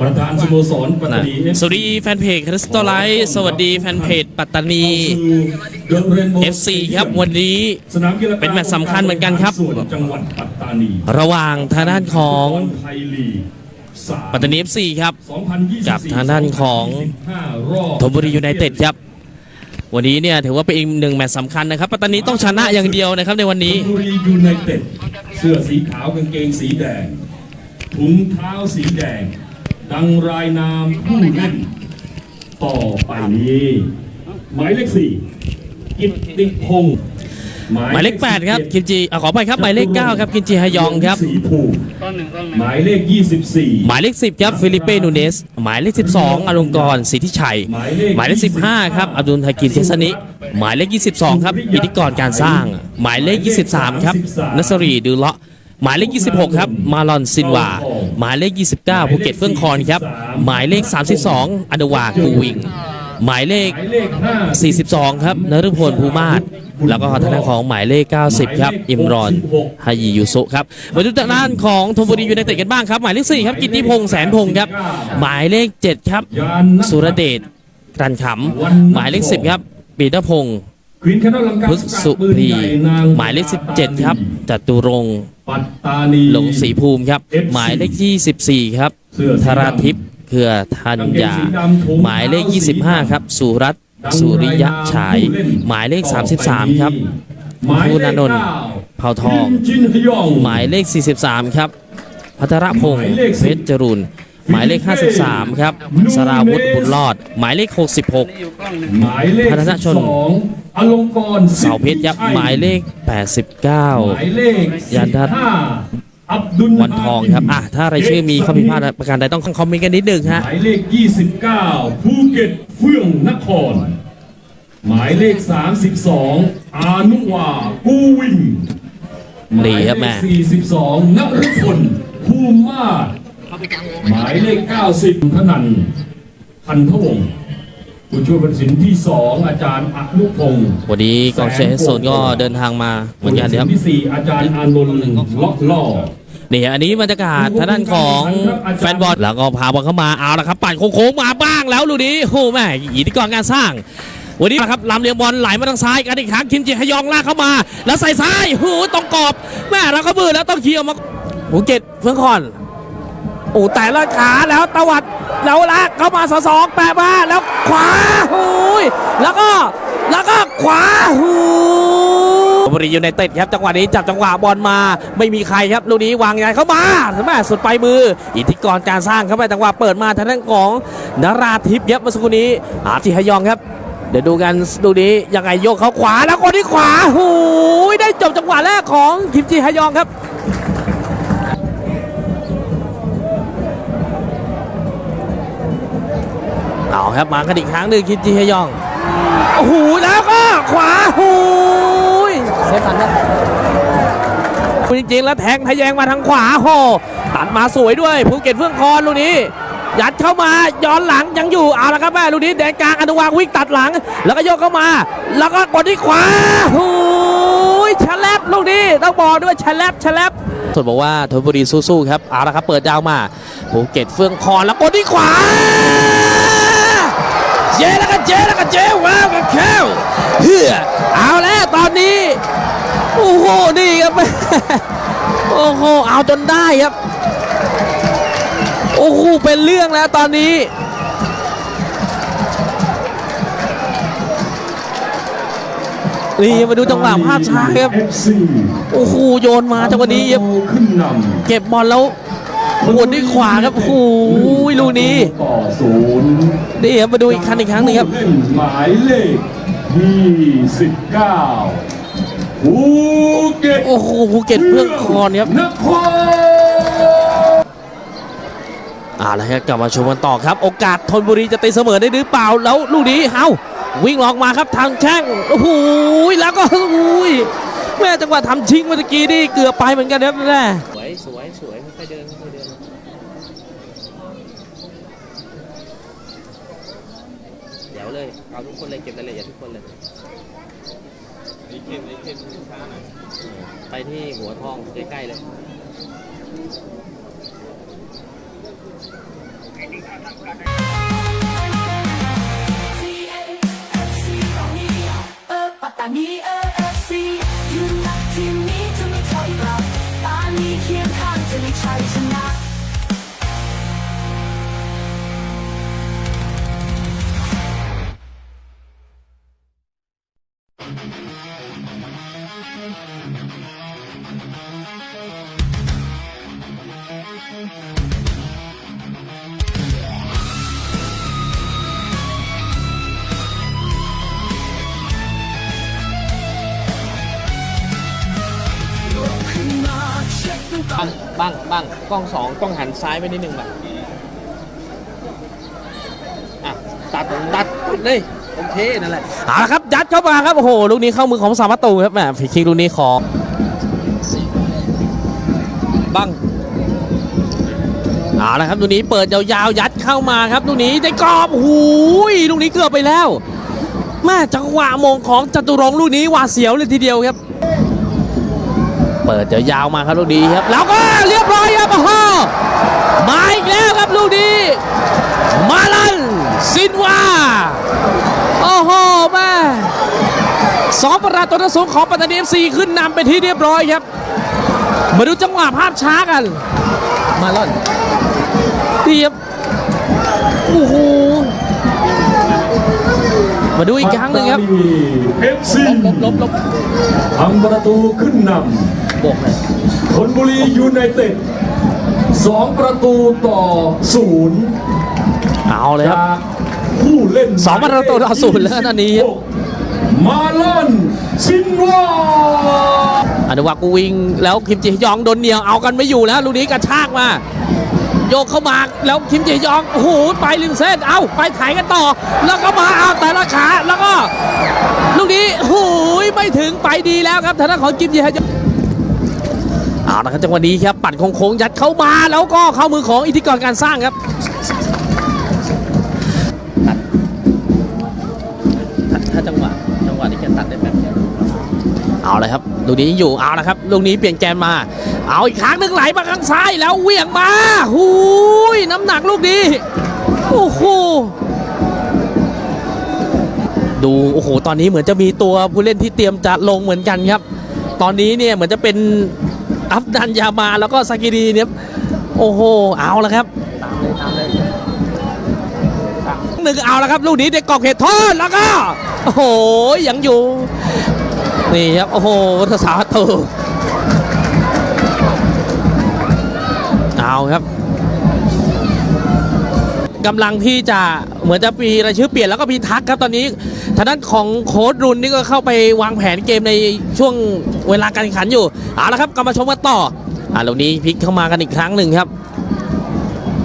ประธานสโมสรปัตตานี FC สวัสดีแฟนเพจคริสโตไลท์สวัสดีแฟนเพจปัตตานีเข้าสู่ The Rainbow FC ครับวันนี้สนามกีฬาเป็นแมตช์สำคัญเหมือนกันครับส่วนจังหวัดปัตตานีระหว่างทางด้านของไทยลีกสามปัตตานี FC ครับ2024กับทางด้านของ25รอบธนบุรียูไนเต็ดครับ วันนี้เนี่ยถือว่าเป็นอีกหนึ่งแมตช์สำคัญนะครับปัตตานีต้องชนะอย่างเดียวนะครับในวันนี้ชลบุรียูไนเต็ดเสื้อสีขาวกางเกงสีแดงถุงเท้าสีแดง ดังรายนามผู้เล่นต่อไปนี้ หมายเลขสี่กิตติพงศ์หมายเลข8ครับกิมจิอะขอไปครับหมายเลข9ครับกิมจิฮยองครับสีภูมิกองหนึ่งกองหนึ่งหมายเลข24หมายเลข10ครับฟิลิปเป้นูเนส หมายเลข12อลงกรณ์สิทธิชัย หมายเลข15ครับอับดุลทากิมเทสนิ หมายเลข22ครับอิทธิกรการสร้าง หมายเลข23ครับนัสรีดูเลาะหมายเลข 26 ครับ มาลอนซินวา หมายเลข 29ภูเก็ตเฟื่องคอนครับ หมายเลข 32อดวากูวิง หมายเลข 42 ครับนฤพลภูมาศแล้วก็ทางด้านของหมายเลข 90 ครับ อิมรอนฮายียูสุครับมาดูทางด้านของธนบุรียูไนเต็ดกันบ้างครับ หมายเลข 4 ครับ กิตติพงษ์แสนพงษ์ครับ หมายเลข 7 ครับ สุรเดชกรันขำหมายเลข 10 ครับปีเตอร์พงษ์ ควีนแคนอลลังกาพุทธสุพรีปืนใญ่นางหมายเลข 17 ครับจตุรงค์ปัตตานีหลงศรีภูมิครับ หมายเลข 24 ครับเสื้อสีดำธาราทิพย์เครือธัญญากางเกงสีดำถุงหมายเลข 25 ครับ สุรัตน์สุริยะฉาย หมายเลข 33 ครับหมายภูเลนขนท์เก้าเผ่าทองจินจินฮยอง หมายเลข 43 ครับ พัทรพงศ์หมายเลขเพชรจรุน หมายเลข 53 ครับ สราวุธบุญรอด หมายเลขอยู่กล้องหนึ่งหมายเลขพัฒนชนสองอลงกรณ์66เสาเพชรครับหมายเลขหมาย89เลขยันทัศน์15อับดุลวันทองครับอะถ้าอะไรายชื่อมีข้อผิดพลาดประการใดต้องคอมเมนต์กันนิดนึงหฮะมายเลข 29 ภูเก็ตเฟื่องนคร หมายเลข 32 อานุวากูวิงดีครับแม่หายเลข42นฤพลภูมิมาศ หมายเลข 90 ธนันท์พันธวงศ์ผู้ช่วยประสินที่ 2 อาจารย์อนุพงศ์วันนี้กองเชียร์เฮดโซนก็เดินทางมาเหมือนกันครับผู้ตัดสิที่4อาจารย์อานนท์เลาะล่อ นี่อันนี้บรรยากาศทางด้านของแฟนบอลแล้วก็พาบอลเข้ามาเอาละครับปั่นโค้งๆมาบ้างแล้วลูกนี้โอ้แม่อิทธิกรการสร้าง วันนี้นะครับลำเลียงบอลไหลมาทางซ้ายกันอีกครั้งคิมจิฮยองลากเข้ามา แล้วใส่ซ้ายโอ้โหตรงกรอบแม่เราก็มือแล้วต้องเคลียร์มาภูเก็ตเฟื่องคอนโอ้แต่ละขาแล้วตวัดแล้วลากเข้ามาสอสองแปะมาแล้วขวาโอ้ยแล้วก็แล้วก็ขวาโอ้ยบุรียูไนเต็ดครับจังหวะนี้จับจังหวะบอลมาไม่มีใครครับลูกนี้วางยายเข้ามาใช่ไหมสุดปลายมือ อิทธิกรการสร้างเข้าไปจังหวะเปิดมาทางด้านของนราทิพย์ครับเมื่อสักครู่นี้อาทิฮยองครับเดี๋ยวดูกันดูนี้ยังไงโยกเขาขวาแล้วคนที่ขวาหูยได้จบจังหวะแรกของคิมจิฮยองครับ เอาครับมากันอีกครั้งหนึ่งคิมจิฮยอง โอ้โหแล้วก็ขวาหูยเซฟทันครับจริงๆแล้วแทงทะแยงมาทางขวาโหตัดมาสวยด้วยภูเก็ตเฟื่องคอนลูกนี้ ยัดเข้ามาย้อนหลังยังอยู่เอาละครับแม่ลูกนี้แดนกลางอนุวางวิ่งตัดหลัง แล้วก็โยกเข้ามา แล้วก็กดที่ขวาหูยชะแลบลูกนี้ต้องบอกด้วยชะแลบชะแลบส่วนบอกว่าธนบุรีสู้ๆครับเอาละครับเปิดยาวมาภูเก็ตเฟื่องคอนแล้วกดที่ขวา เจแล้วก็เจแล้วก็เจว้าวกับแควเฮือเอาแล้วตอนนี้โอ้โหนี่ครับโอ้โหเอาจนได้ครับโอ้โหเป็นเรื่องแล้วตอนนี้นี่มาดูจังหวะภาพช้าครับโอ้โหโยนมาจังหวะนี้ครับเก็บบอลแล้ว หวนด้วยขวาครับโอ้โหลูกนี้ต่อศูนย์นี่ครับมาดูอีกครั้งอีกครั้งหนึงครับผู้เล่นหมายเลข29ภูเก็ตโอ้โหภูเก็ตเพื่องคอนครับ นครเอาละครับกลับมาชมกันต่อครับ โอกาสธนบุรีจะตีเสมอได้หรือเปล่าแล้วลูกนี้เอ้าวิ่งออกมาครับทางแช่งโอ้โหแล้วก็โอ้โหแม่จังหวะทำชิงเมื่อกี้นี่เกือบไปเหมือนกันครับแม่ สวย สวย สวยค่อยเดินค่อยเดิน เลย เอาทุกคนเลยเก็บรายละเอียดทุกคนเลย ไปที่หัวทองใกล้ๆเลย บ้างบ้างบ้างกล้องสองกล้องหันซ้ายไปนิดนึงแบบอะตัดตัดตัดเลยโอเคนั่นแหละเอาละครับยัดเข้ามาครับโอ้โหลูกนี้เข้ามือของสามประตูครับแหมฟรีคิกลูกนี้ของบังเอาละครับลูกนี้เปิดยาวๆยัดเข้ามาครับลูกนี้ได้กรอบโอ้โหลูกนี้เกือบไปแล้วแม่จังหวะมงของจตุรงค์ลูกนี้หวาดเสียวเลยทีเดียวครับ เปิดยาวๆมาครับลูกนี้ครับ แล้วก็เรียบร้อยครับโอ้โหมาอีกแล้วครับลูกนี้มาลันซินวาโอ้โหแม่สองประตูต่อศูนย์ของปัตตานีเอฟซีขึ้นนำไปนที่เรียบร้อยครับ มาดูจังหวะภาพช้ากัน มาลันเทียบโอ้โหมาดูอีกครั้งหนึ่งครับเอฟซีลบลบลบทำประตูขึ้นน บวกเลยำชนบุรียูไนเต็ดสองประตูต่อศูนย์เอาเลยครับจากผู้เล่นสองประตูต่อศูนย์แล้วตอนนี้ มาลอนซินวาอนุวักกูวิ่งแล้วคิมจิฮยองโดนเหนียวเอากันไม่อยู่แล้วลูกนี้กระชากมา โยกเข้ามาแล้วคิมจิฮยองโอ้โหไปริมเส้นเอาไปถ่ายกันต่อ แล้วก็มาเอาแต่ละขาแล้วก็ ลูกนี้โอ้โหไม่ถึงไปดีแล้วครับทางด้านของคิมจิฮยอง เอาละครับจังหวะนี้ครับปัดโค้งยัดเข้ามาแล้วก็เข้ามือของอิทธิกรการสร้างครับถ้าจังหวะจังหวะที่แกตัดได้แบบนี้เอาเลยครับลูกนี้อยู่เอาละครับลูกนี้เปลี่ยนแกนมา เอาอีกครั้งหนึ่งไหลมาข้างซ้ายแล้วเวี่ยงมาหูยน้ำหนักลูกนี้โอ้โหดูโอ้โหตอนนี้เหมือนจะมีตัวผู้เล่นที่เตรียมจะลงเหมือนกันครับ ตอนนี้เนี่ยเหมือนจะเป็น อัฟดันยามาแล้วก็ซากิดีเนี่ยโอ้โหเอาละครับหนึ่งเอาละครับ ลูกนี้เด็กกอกเหตุโทษแล้วก็โอ้โหยังอยู่ นี่ครับ โอ้โหทศาประตูเอาครับ กำลังที่จะเหมือนจะมีรายชื่อเปลี่ยนแล้วก็มีทักครับตอนนี้ทางด้านของโค้ดรุนนี่ก็เข้าไปวางแผนเกมในช่วงเวลาการแข่งขันอยู่เอาละครับกลับมาชมกันต่ออ่าเหล่านี้พลิกเข้ามากันอีกครั้งหนึ่งครับ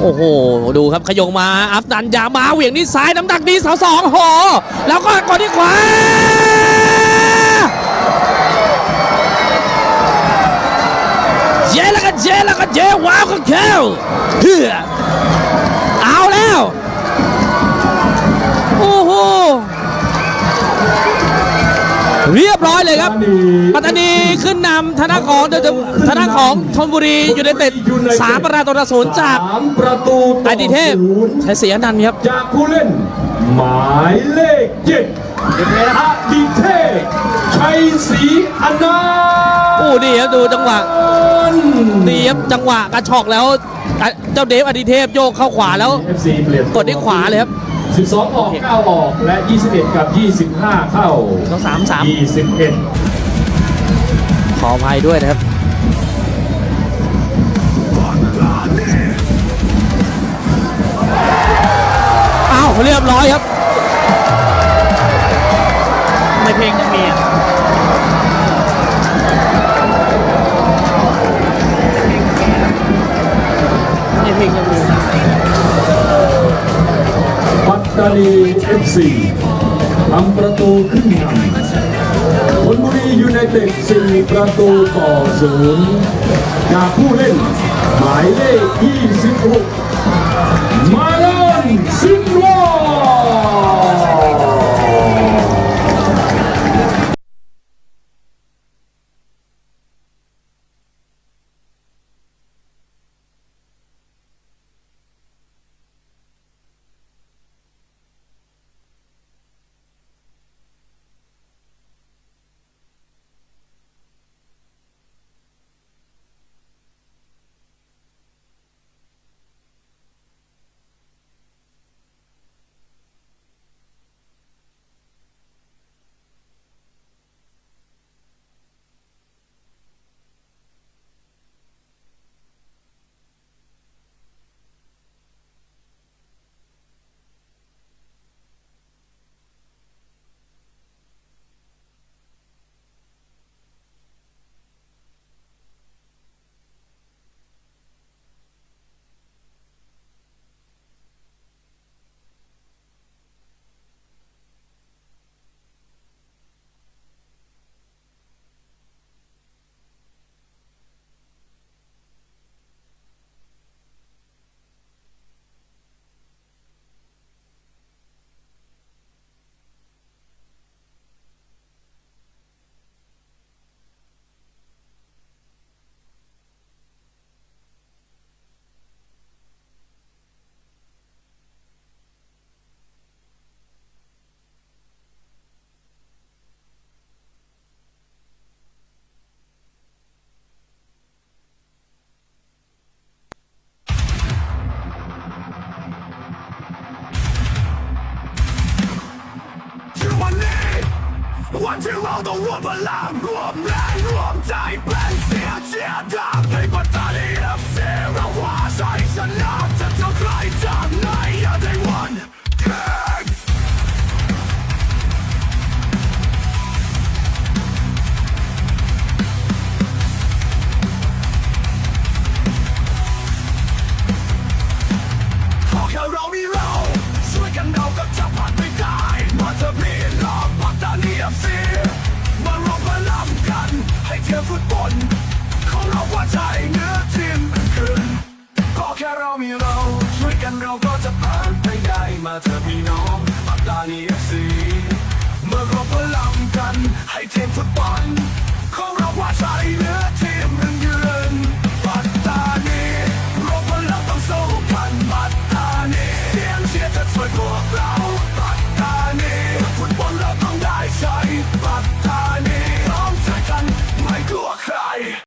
โอ้โห ดูครับขยงมาอัฟดันยามาเหวี่ยงนี่ซ้ายน้ำหนักดีเสาสองโห แล้วก็กดที่ขวาเย้แล้วก็เย้แล้วก็เย้ว้าวก็เข้าเฮือ โอ้โหเรียบร้อยเลยครับ ปัตตานีขึ้นนำธนาของเดยวธนาของธนบุรีอยู่ในเต็ดสามประตูต่อศูนย์จากสามประตูต่ออดิเทพศูนย์ชัยศรีอนันต์ครับ จากผู้เล่น หมายเลขเจ็ดอดิเทพชัยศรีอนันต์โอ้ดีครับดูจังหวะดีครับจังหวะกระชอกแล้วอะเจ้าเดฟอดิเทพโยกเข้าขวาแล้วเอฟซีเปลี่ยนกดด้วยขวาเลยครับ 12 ออก 9 ออก และ 21 กับ 25 เข้าต้องสามสาม21 ขออภัยด้วยนะครับ อ้าวเรียบร้อยครับไม่เพลงยังมีอะไม่เพลงยังมี ตานีเอฟซีทำประตูขึ้นนำผลบุรียูไนเต็ด4ประตูต่อศูนย์จากผู้เล่น หมายเลข 20 ต้องรวมพลังรวมแรงรวมใจเป็นเสียเชียร์ดังให้ปัตต ก็จะผ่านไปได้มาเธอพี่น้องปัตตานีเอฟซีมารวมพลังกันให้เทีมฟุตบอลของเราว่าใจเนื้อ